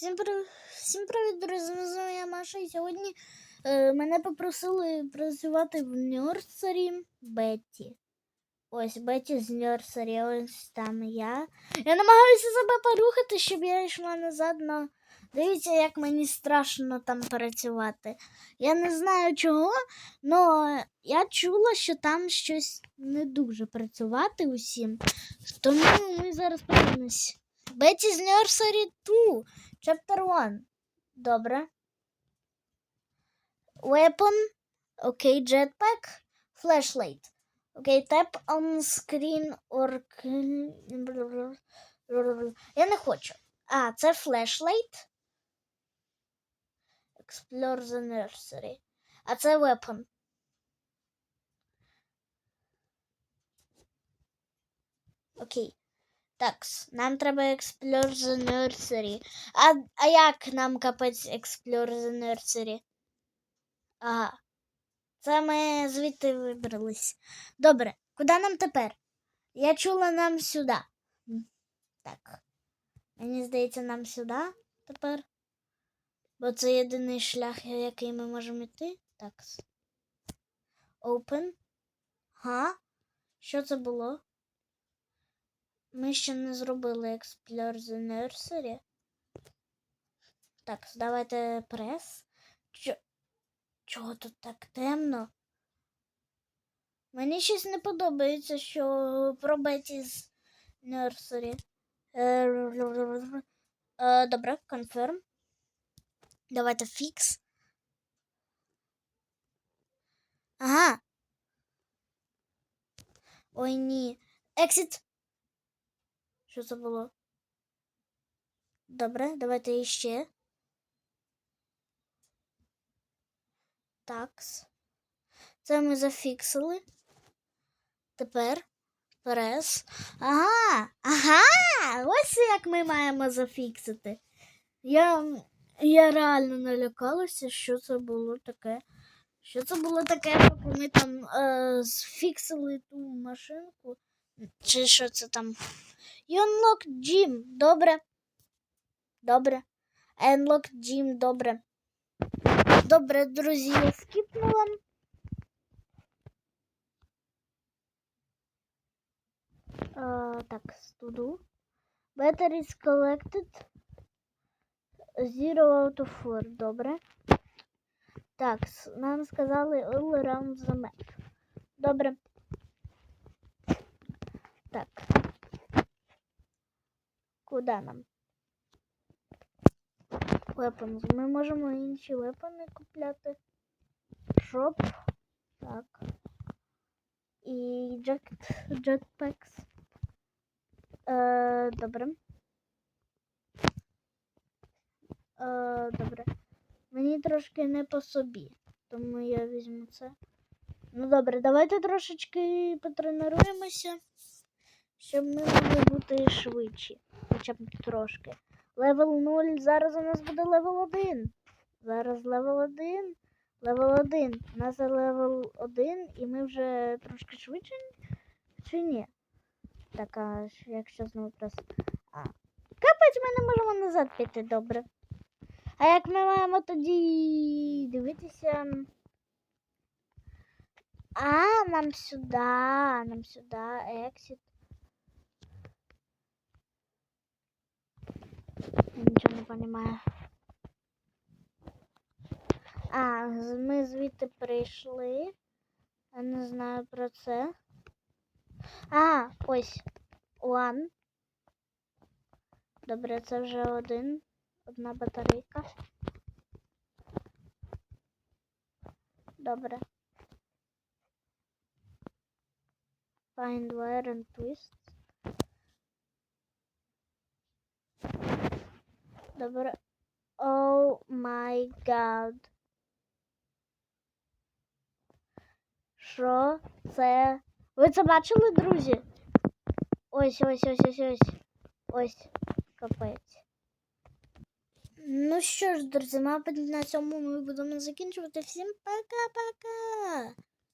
Всім привіт, всім привіт, друзі! З вами я Маша. І сьогодні е, мене попросили працювати в нюрсері Бетті. Ось Бетті з нюрсері, ось там я. Я намагаюся себе порухати, щоб я йшла назад, але дивіться, як мені страшно там працювати. Я не знаю чого, але я чула, що там щось не дуже працювати усім. Тому ми зараз подивимось. Бетті з Nursery 2. Chapter 1. Добре. Weapon. Окей, jetpack. Flashlight. Окей, tap on screen or... Я не хочу. А, це flashlight. Explore the nursery. А це weapon. Окей. Так, нам треба Explore the Nursery. А, а як нам капець Explore the Nursery? Ага. Це ми звідти вибрались. Добре, куди нам тепер? Я чула нам сюди. Так. Мені здається, нам сюди тепер. Бо це єдиний шлях, який ми можемо йти. Так. Open. Га? Що це було? Ми ще не зробили Explore the Nursery. Так, давайте прес. Чо... Чого тут так темно? Мені щось не подобається, що про Беті з Nursery. Е, е, Добре, confirm. Давайте fix. Ага. Ой, ні. Exit. Що це було? Добре, давайте іще. Такс. Це ми зафіксили. Тепер прес. Ага, ага! Ось як ми маємо зафіксити. Я, я реально налякалася, що це було таке. Що це було таке, поки ми там е, зфіксили ту машинку. Чи що це там? Unlock gym. Добре. Добре. Unlock gym. Добре. Добре, друзі, я скіпнула. А, так, студу. Batteries collected. Zero out of four. Добре. Так, нам сказали all around the map. Добре. Так. Куди нам? Weapons. Ми можемо інші вепони купляти. Шоп. Так. І джет, jetpacks. Е, добре. Е, добре. Мені трошки не по собі, тому я візьму це. Ну добре, давайте трошечки потренуємося, щоб ми могли бути швидші. Хоча б трошки. Левел 0. Зараз у нас буде левел 1. Зараз левел 1. Левел 1. У нас левел 1 і ми вже трошки швидше чи ні? Так, а якщо знову просто. А. Капець, ми не можемо назад піти, добре. А як ми маємо тоді дивитися? А, нам сюди, нам сюди, exit. Я нічого не розумію. А, ми звідти прийшли. Я не знаю про це. А, ось. One. Добре, це вже один. Одна батарейка. Добре. Find wire and twist. Добре. Oh my god. Що це? Ви це бачили, друзі? Ось, ось, ось, ось, ось. Ось. Капець. Ну що ж, друзі, мабуть, на цьому ми будемо закінчувати. Всім пока-пока!